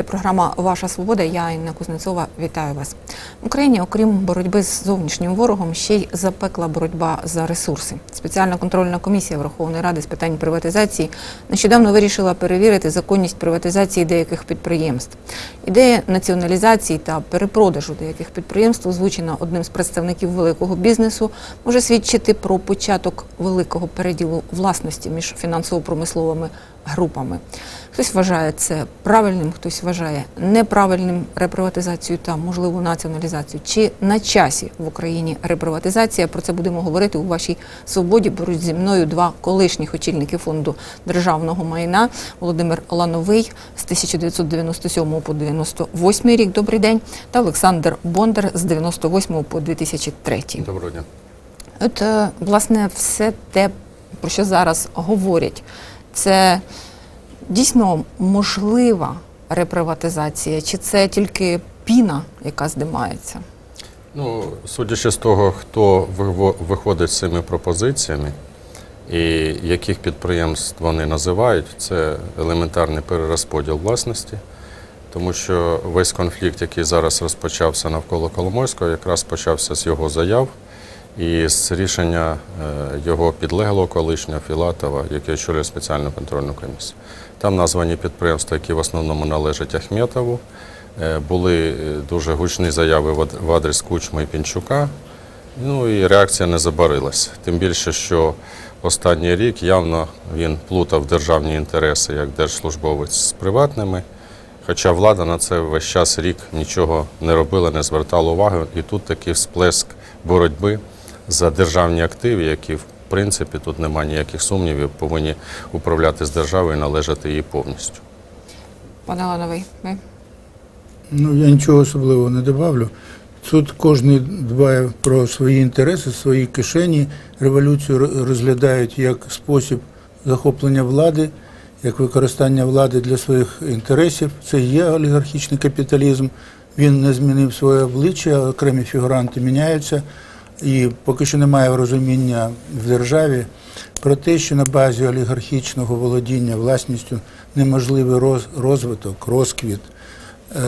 Це програма Ваша свобода. Я Інна Кузнецова. Вітаю вас. В Україні, окрім боротьби з зовнішнім ворогом, ще й запекла боротьба за ресурси. Спеціальна контрольна комісія Верховної Ради з питань приватизації нещодавно вирішила перевірити законність приватизації деяких підприємств. Ідея націоналізації та перепродажу деяких підприємств, озвучена одним з представників великого бізнесу, може свідчити про початок великого переділу власності між фінансово-промисловими групами. Хтось вважає це правильним, хтось вважає неправильним реприватизацію та можливу націоналізацію. Чи на часі в Україні реприватизація? Про це будемо говорити у вашій свободі. Беруть зі мною два колишніх очільники фонду державного майна Володимир Лановий з 1997 по 98 рік. Добрий день, та Олександр Бондар з 98 по 2003. Доброго дня. От, е, власне, все те, про що зараз говорять, це дійсно можлива реприватизація, чи це тільки піна, яка здимається? Ну, судячи з того, хто виходить з цими пропозиціями і яких підприємств вони називають, це елементарний перерозподіл власності, тому що весь конфлікт, який зараз розпочався навколо Коломойського, якраз почався з його заяв і з рішення е, його підлеглого колишнього Філатова, який очолює спеціальну контрольну комісію. Там названі підприємства, які в основному належать Ахметову. Е, Були е, дуже гучні заяви в ад- в адрес Кучми і Пінчука. Ну і реакція не забарилась. Тим більше, що останній рік явно він плутав державні інтереси як держслужбовець з приватними. Хоча влада на це весь час рік нічого не робила, не звертала уваги. І тут такий всплеск боротьби за державні активи, які в принципі тут немає ніяких сумнівів, повинні управляти з державою і належати їй повністю. Пане Лановий, ви? Ну, я нічого особливого не добавлю. Тут кожен дбає про свої інтереси, свої кишені. Революцію розглядають як спосіб захоплення влади, як використання влади для своїх інтересів. Це є олігархічний капіталізм. Він не змінив своє обличчя, окремі фігуранти міняються. І поки що немає розуміння в державі про те, що на базі олігархічного володіння власністю неможливий роз- розвиток, розквіт е,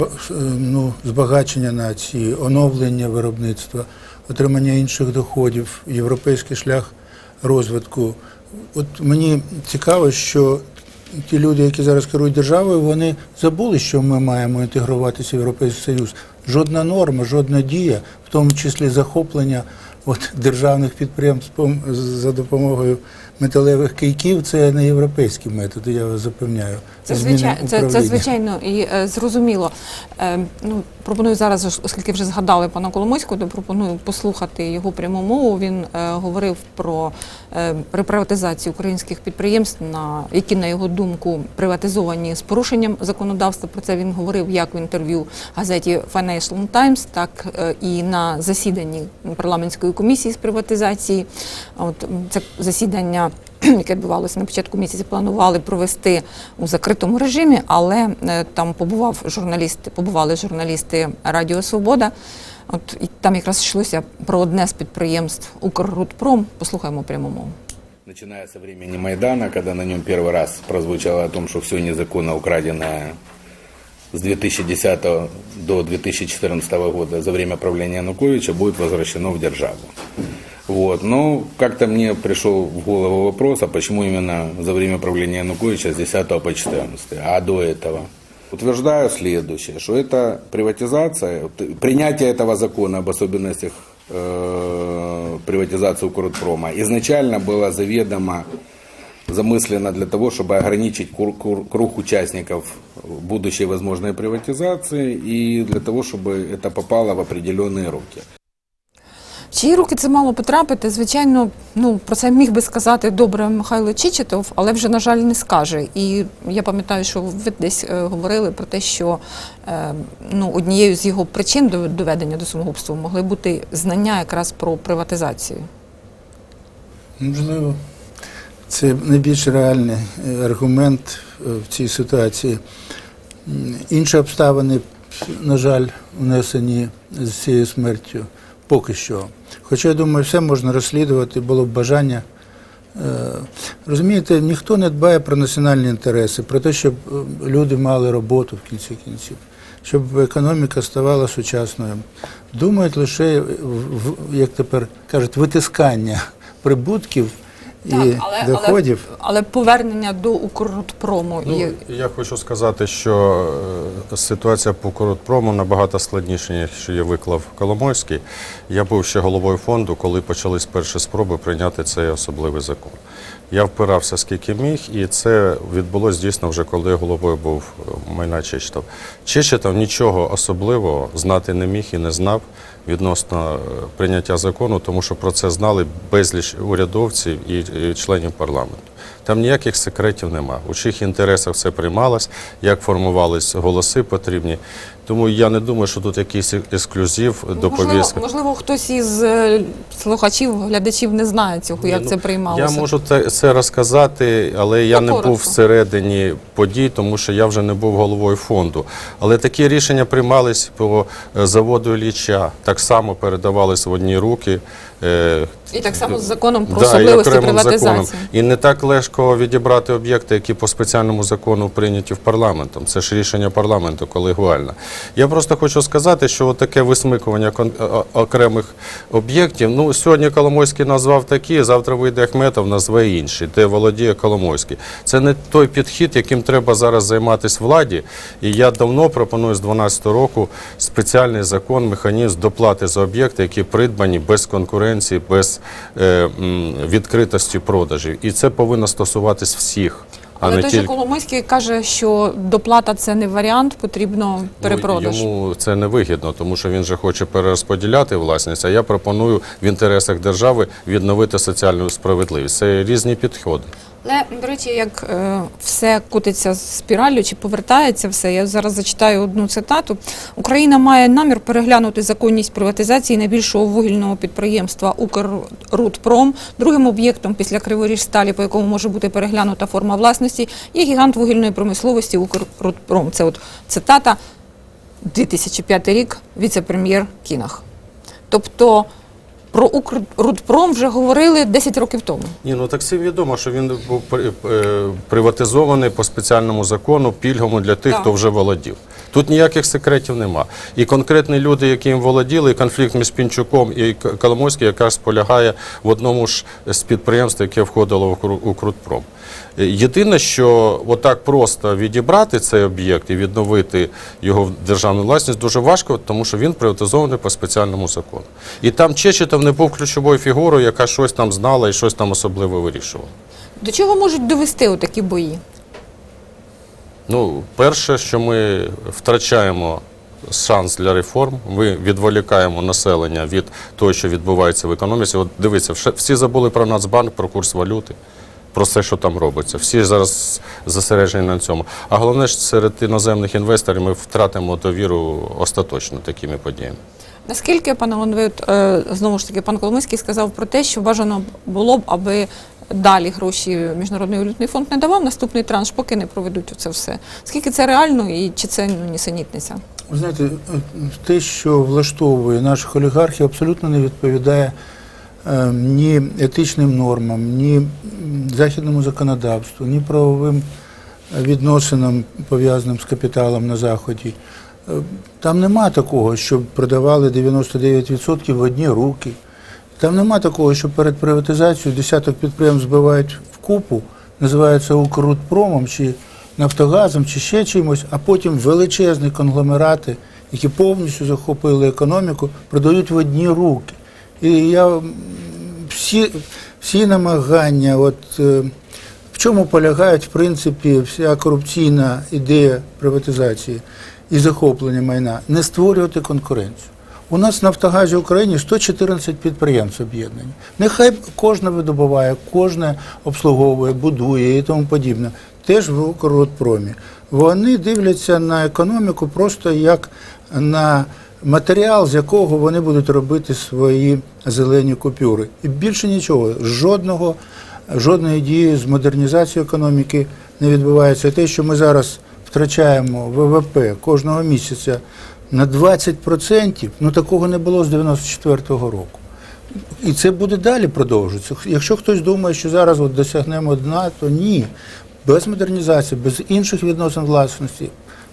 е, ну, збагачення нації, оновлення виробництва, отримання інших доходів, європейський шлях розвитку. От мені цікаво, що ті люди, які зараз керують державою, вони забули, що ми маємо інтегруватися в Європейський Союз. Жодна норма, жодна дія, в тому числі захоплення от, державних підприємств за допомогою металевих кийків, це не європейський метод, я вас запевняю. Це, Зміни звичай, це, це звичайно і е, зрозуміло. Е, ну, пропоную зараз, оскільки вже згадали пана Коломойського, то пропоную послухати його пряму мову. Він е, говорив про е, реприватизацію українських підприємств, на які, на його думку, приватизовані з порушенням законодавства. Про це він говорив як в інтерв'ю газеті Financial Times, так е, і на засіданні парламентської комісії з приватизації. От це засідання яке відбувалося на початку місяця, планували провести у закритому режимі, але е, там побував журналіст, побували журналісти Радіо Свобода. От і там якраз йшлося про одне з підприємств Укррудпром. Послухаємо пряму мову. Начиная со времени Майдана, когда на нем первый раз прозвучало о том, что все незаконно украденное с 2010 до 2014 года за время правления Януковича будет возвращено в державу. Вот. Но как-то мне пришел в голову вопрос, а почему именно за время правления Януковича с 10 по 14, а до этого? Утверждаю следующее, что это приватизация, принятие этого закона об особенностях э, приватизации Укрпрома изначально было заведомо замыслено для того, чтобы ограничить круг участников будущей возможной приватизации и для того, чтобы это попало в определенные руки. В чиї руки це мало потрапити? Звичайно, ну про це міг би сказати добре Михайло Чичетов, але вже, на жаль, не скаже. І я пам'ятаю, що ви десь е, говорили про те, що е, ну, однією з його причин до доведення до самогубства могли бути знання якраз про приватизацію. Можливо. Це найбільш реальний е, аргумент в цій ситуації. Інші обставини, на жаль, внесені з цією смертю поки що. Хоча, я думаю, все можна розслідувати, було б бажання Е, Розумієте, ніхто не дбає про національні інтереси, про те, щоб е, люди мали роботу в кінці кінців, щоб економіка ставала сучасною. Думають лише, в- як тепер кажуть, витискання прибутків і доходів. але, але повернення до Укрпрому Ну, є я хочу сказати, що е, ситуація по Коротпрому набагато складніша, ніж я виклав Коломойський. Я був ще головою фонду, коли почались перші спроби прийняти цей особливий закон. Я впирався скільки міг, і це відбулося дійсно вже коли головою був е, майна Чечетов. Чечетов нічого особливого знати не міг і не знав відносно е, прийняття закону, тому що про це знали безліч урядовців і, і членів парламенту. Там ніяких секретів нема. У чиїх інтересах це приймалось, як формувались голоси потрібні. Тому я не думаю, що тут якийсь ексклюзив до можливо, повістки. можливо, хтось із е, слухачів, глядачів не знає цього, як Ні, це ну, приймалося. Я можу це розказати, але я Ну, не був всередині подій, тому що я вже не був головою фонду. Але такі рішення приймались по е, заводу Ілліча, так само передавались в одні руки. е, І так само з законом про особливості приватизації. І не так легко відібрати об'єкти, які по спеціальному закону прийняті в парламентом. Це ж рішення парламенту колегуальне. Я просто хочу сказати, що таке висмикування окремих об'єктів. Ну, сьогодні Коломойський назвав такі, завтра вийде Ахметов, назве інші, де володіє Коломойський. Це не той підхід, яким треба зараз займатися владі. І я давно пропоную з 2012 року спеціальний закон, механізм доплати за об'єкти, які придбані без конкуренції, без е, м, відкритості продажів. І це повинно стосуватись всіх. А Але не той тільки же Коломойський каже, що доплата це не варіант, потрібно перепродаж. Ну, йому це не вигідно, тому що він же хоче перерозподіляти власність. А я пропоную в інтересах держави відновити соціальну справедливість. Це різні підходи. Але, до речі, як е, все котиться з спіраллю чи повертається все, я зараз зачитаю одну цитату. Україна має намір переглянути законність приватизації найбільшого вугільного підприємства Укррудпром. Другим об'єктом після Криворіжсталі, по якому може бути переглянута форма власності, є гігант вугільної промисловості Укррудпром. Це от цитата 2005 рік, віце-прем'єр Кінах. Тобто про Укррудпром вже говорили 10 років тому. Ні, ну так всім відомо, що він був е, приватизований по спеціальному закону пільгому для тих, Так. хто вже володів. Тут ніяких секретів нема. І конкретні люди, які їм володіли, і конфлікт між Пінчуком і Коломойським якраз полягає в одному ж з підприємств, яке входило в Укру- Укрутпром. Е, Єдине, що отак просто відібрати цей об'єкт і відновити його в державну власність дуже важко, тому що він приватизований по спеціальному закону. І там Чечетов не був ключовою фігурою, яка щось там знала і щось там особливо вирішувала. До чого можуть довести отакі бої? Ну, перше, що ми втрачаємо шанс для реформ, ми відволікаємо населення від того, що відбувається в економіці. От дивіться, всі забули про Нацбанк, про курс валюти, про все, що там робиться. Всі зараз зосереджені на цьому. А головне ж серед іноземних інвесторів ми втратимо довіру остаточно такими подіями. Наскільки, пане Лонве, от, е, знову ж таки, пан Коломийський сказав про те, що бажано було б, аби далі гроші Міжнародний валютний фонд не давав наступний транш, поки не проведуть це все. Скільки це реально і чи це нісенітниця? Ви знаєте, те, що влаштовує наших олігархів, абсолютно не відповідає ні етичним нормам, ні західному законодавству, ні правовим е, відносинам, пов'язаним з капіталом на Заході. Е, Там нема такого, щоб продавали 99% в одні руки. Там нема такого, що перед приватизацією десяток підприємств збивають в купу, називається Укррудпромом чи Нафтогазом, чи ще чимось, а потім величезні конгломерати, які повністю захопили економіку, продають в одні руки. І я всі, всі намагання, от е, в чому полягають, в принципі, вся корупційна ідея приватизації і захоплення майна, не створювати конкуренцію. У нас в Нафтогазі України 114 підприємств об'єднані. Нехай кожне видобуває, кожне обслуговує, будує і тому подібне. Теж в Укрродпромі. Вони дивляться на економіку просто як на матеріал, з якого вони будуть робити свої зелені купюри. І більше нічого, жодного, жодної дії з модернізацією економіки не відбувається. І Те, що ми зараз втрачаємо ВВП кожного місяця на 20%, ну такого не було з 94-го року. І це буде далі продовжуватися. Якщо хтось думає, що зараз от досягнемо дна, то ні. Без модернізації, без інших відносин власності,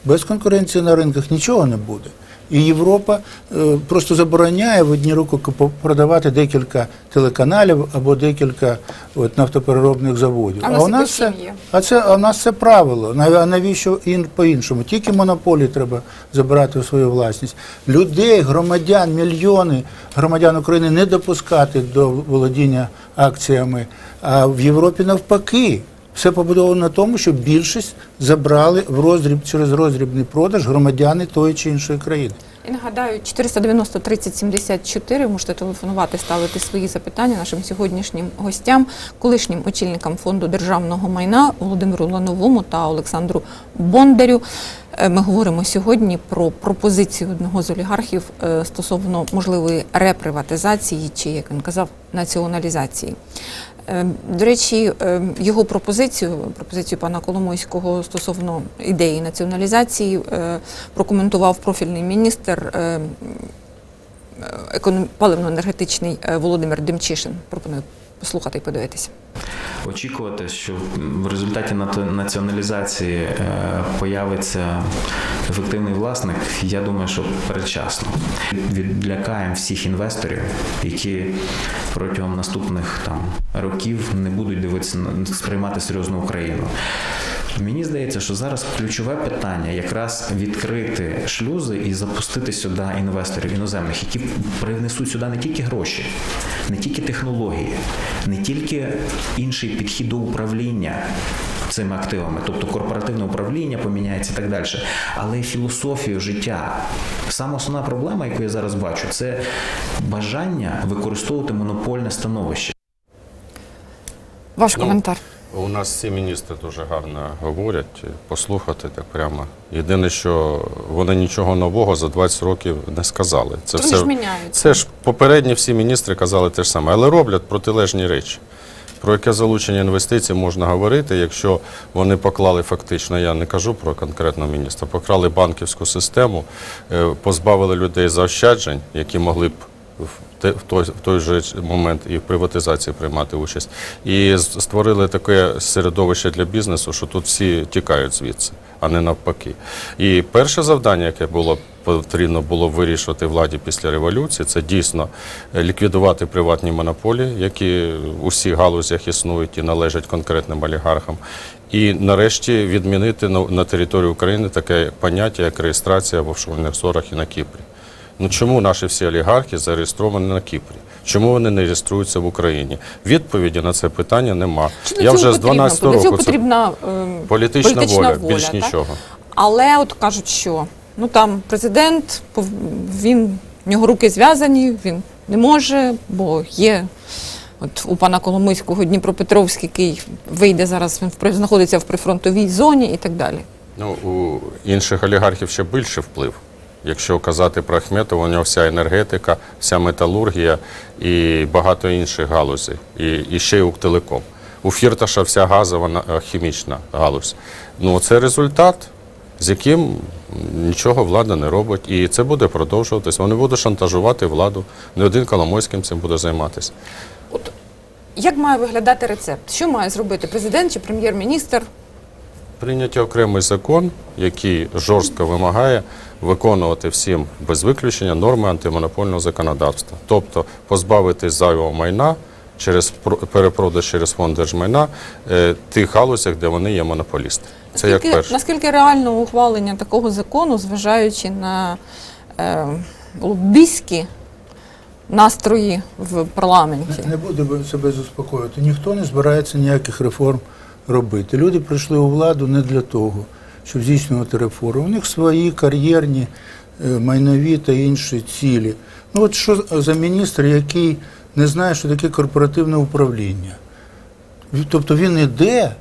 без конкуренції на ринках нічого не буде. І Європа е, просто забороняє в одні руки продавати декілька телеканалів або декілька от, нафтопереробних заводів. А в нас нас це, є. а це а в нас це правило. А навіщо ін по-іншому? Тільки монополії треба забирати в свою власність. Людей, громадян, мільйони громадян України не допускати до володіння акціями. А в Європі навпаки. Все побудовано на тому, що більшість забрали в роздріб через роздрібний продаж громадяни тої чи іншої країни. І нагадаю, 490 30 74, можете телефонувати, ставити свої запитання нашим сьогоднішнім гостям, колишнім очільникам фонду державного майна Володимиру Лановому та Олександру Бондарю. Е, Ми говоримо сьогодні про пропозицію одного з олігархів е, стосовно можливої реприватизації чи, як він казав, націоналізації. Е, До речі, е, його пропозицію, пропозицію пана Коломойського стосовно ідеї націоналізації, е, прокоментував профільний міністр е, е, економ- паливно-енергетичний е, Володимир Демчишин. Пропоную послухати і подивитися. Очікувати, що в результаті націоналізації е, появиться ефективний власник, я думаю, що передчасно. Відлякаємо всіх інвесторів, які протягом наступних там років не будуть дивитися сприймати серйозну Україну. Мені здається, що зараз ключове питання якраз відкрити шлюзи і запустити сюди інвесторів іноземних, які принесуть сюди не тільки гроші, не тільки технології, не тільки інший підхід до управління цими активами, тобто корпоративне управління поміняється і так далі, але й філософію життя. Саме основна проблема, яку я зараз бачу, це бажання використовувати монопольне становище. Ваш коментар. У нас всі міністри дуже гарно говорять, послухати так прямо. Єдине, що вони нічого нового за 20 років не сказали. Це Вони ж міняються. Це ж попередні всі міністри казали те ж саме, але роблять протилежні речі. Про яке залучення інвестицій можна говорити, якщо вони поклали фактично, я не кажу про конкретного міністра, поклали банківську систему, е, позбавили людей заощаджень, які могли б в той, в той же момент і в приватизації приймати участь, і створили таке середовище для бізнесу, що тут всі тікають звідси, а не навпаки. І перше завдання, яке було потрібно було вирішувати владі після революції, це дійсно ліквідувати приватні монополії, які у всіх галузях існують і належать конкретним олігархам. І нарешті відмінити на території України таке поняття, як реєстрація в офшорних зорах і на Кіпрі. Ну чому наші всі олігархи зареєстровані на Кіпрі? Чому вони не реєструються в Україні? Відповіді на це питання нема. Чи Я вже з 12 Для цього року це потрібна е, політична, воля, більш так? нічого. Але от кажуть, що ну там президент він в нього руки зв'язані, він не може, бо є. От у пана Коломийського Дніпропетровський, який вийде зараз, він знаходиться в прифронтовій зоні і так далі. Ну, у інших олігархів ще більше вплив. Якщо казати про Ахметова, у нього вся енергетика, вся металургія і багато інших галузей. І, і ще й Укртелеком. У Фірташа вся газова е, хімічна галузь. Ну, це результат, з яким нічого влада не робить. І це буде продовжуватись. Вони будуть шантажувати владу. Не один Коломойським цим буде займатися. От як має виглядати рецепт? Що має зробити президент чи прем'єр-міністр? Прийняти окремий закон, який жорстко вимагає виконувати всім без виключення норми антимонопольного законодавства, тобто позбавити зайвого майна через перепродаж через фонд держмайна е, тих галузях, де вони є монополісти. Це як Наскільки- перше. Наскільки реально ухвалення такого закону, зважаючи на е, лобістські настрої в парламенті? Не, не буду себе заспокоювати. Ніхто не збирається ніяких реформ робити. Люди прийшли у владу не для того, щоб здійснювати реформи. У них свої кар'єрні, е, майнові та інші цілі. Ну от що за міністр, який не знає, що таке корпоративне управління? Тобто він іде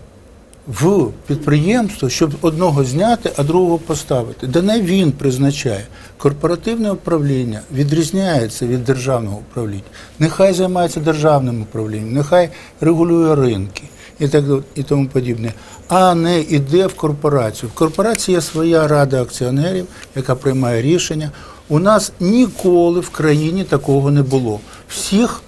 в підприємство, щоб одного зняти, а другого поставити. Да не він призначає. Корпоративне управління відрізняється від державного управління. Нехай займається державним управлінням, нехай регулює ринки і так і тому подібне, а не йде в корпорацію. В корпорації є своя рада акціонерів, яка приймає рішення. У нас ніколи в країні такого не було. Всіх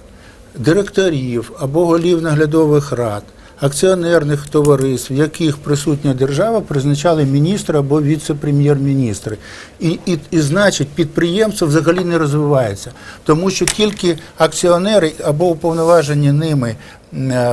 директорів або голів наглядових рад, акціонерних товариств, в яких присутня держава, призначали міністра або віце-прем'єр-міністри. І, і, і значить, підприємство взагалі не розвивається, тому що тільки акціонери або уповноважені ними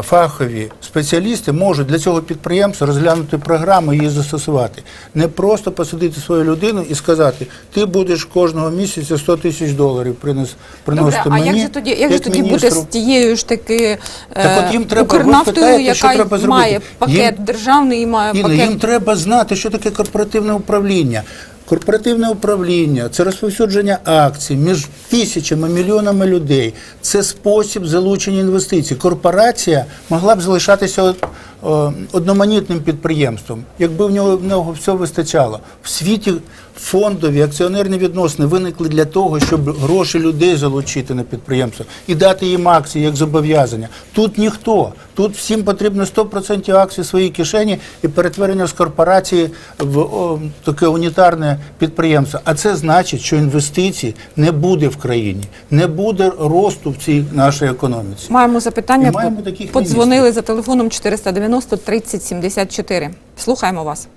фахові спеціалісти можуть для цього підприємства розглянути програму і її застосувати. Не просто посадити свою людину і сказати, ти будеш кожного місяця 100 тисяч доларів принес, Добре, приносити а мені. як же тоді, як же тоді міністру. з тією ж таки Так от їм е, треба, ви Укрнафтою, спитаєте, що яка треба зробити? має пакет Їм- державний і має пакет їм треба знати, що таке корпоративне управління. Корпоративне управління це розповсюдження акцій між тисячами, мільйонами людей. Це спосіб залучення інвестицій. Корпорація могла б залишатися одноманітним підприємством, якби в нього в нього все вистачало. В світі фондові акціонерні відносини виникли для того, щоб гроші людей залучити на підприємство і дати їм акції як зобов'язання. Тут ніхто. Тут всім потрібно 100% акцій в своїй кишені і перетворення з корпорації в о, таке унітарне підприємство. А це значить, що інвестицій не буде в країні, не буде росту в цій нашій економіці. Маємо запитання. І маємо таких Подзвонили за телефоном 490 30 74. Слухаємо вас.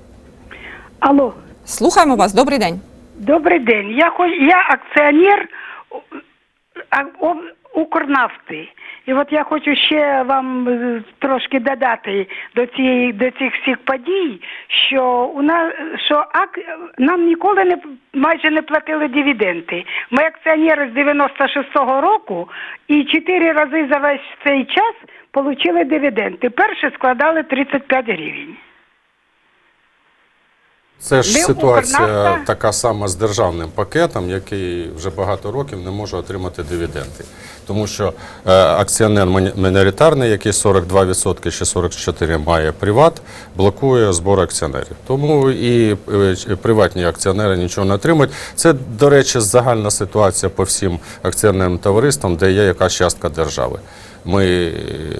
Алло, Слухаємо вас. Добрий день. добрий день. Я хоч я акціонер Укрнафти. І от я хочу ще вам е, трошки додати до цієї до цих всіх подій, що у нас що ак, нам ніколи не майже не платили дивіденди. Ми акціонери з 96-го року і чотири рази за весь цей час отримали дивіденди. Перші складали 35 гривень. Це ж Ми ситуація Укрнафта. така сама з державним пакетом, який вже багато років не може отримати дивіденди. Тому що е, акціонер мін- міноритарний, який 42% чи 44% має приват, блокує збор акціонерів. Тому і е, ч- приватні акціонери нічого не отримують. Це, до речі, загальна ситуація по всім акціонерним товариствам, де є якась частка держави. Ми,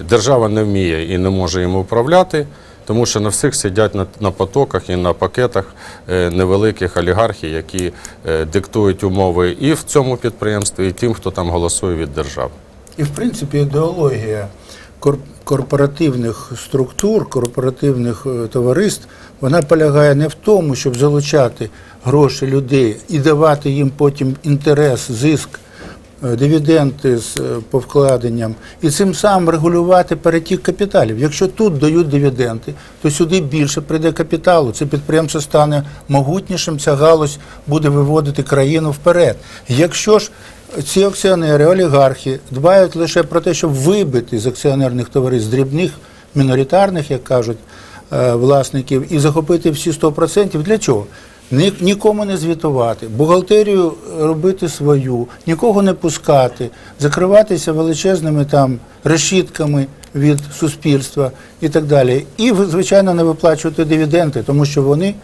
держава не вміє і не може їм управляти. Тому що на всіх сидять на, на потоках і на пакетах е, невеликих олігархів, які е, диктують умови і в цьому підприємстві, і тим, хто там голосує від держави. І в принципі ідеологія корпоративних структур, корпоративних е, товариств, вона полягає не в тому, щоб залучати гроші людей і давати їм потім інтерес, зиск, дивіденди з е, по вкладенням, і цим самим регулювати перетік капіталів. Якщо тут дають дивіденди, то сюди більше прийде капіталу. Це підприємство стане могутнішим, ця галузь буде виводити країну вперед. Якщо ж ці акціонери, олігархи дбають лише про те, щоб вибити з акціонерних товариств дрібних міноритарних, як кажуть, е, власників, і захопити всі 100%. Для чого? Ні, нікому не звітувати, бухгалтерію робити свою, нікого не пускати, закриватися величезними там решітками від суспільства і так далі. І, ви, звичайно, не виплачувати дивіденди, тому що вони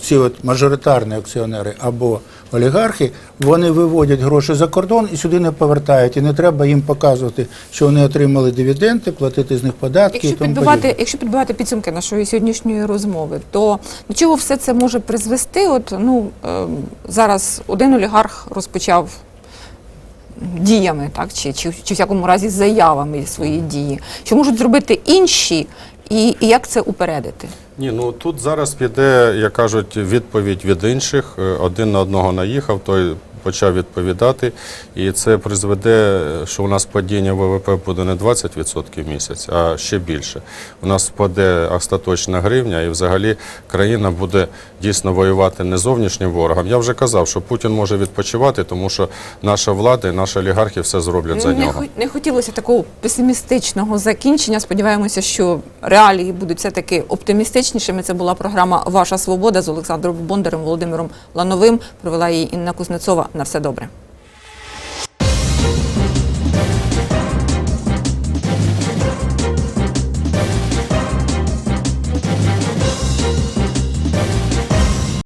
ці от мажоритарні акціонери або олігархи, вони виводять гроші за кордон і сюди не повертають. І не треба їм показувати, що вони отримали дивіденди, платити з них податки. і тому підбивати, подібне. якщо підбивати підсумки нашої сьогоднішньої розмови, то до чого все це може призвести? От ну е, зараз один олігарх розпочав діями, так чи, чи, чи в якому разі заявами свої дії. Що можуть зробити інші, і, і як це упередити? Ні, ну тут зараз піде, як кажуть, відповідь від інших. Е, Один на одного наїхав, той почав відповідати. І це призведе, що у нас падіння ВВП буде не 20% в місяць, а ще більше. У нас впаде остаточна гривня, і взагалі країна буде дійсно воювати не зовнішнім ворогом. Я вже казав, що Путін може відпочивати, тому що наша влада і наші олігархи все зроблять за нього. не хотілося такого песимістичного закінчення. Сподіваємося, що реалії будуть все таки оптимістичнішими. Це була програма Ваша свобода з Олександром Бондарем, Володимиром Лановим. Провела її Інна Кузнецова. На все добре.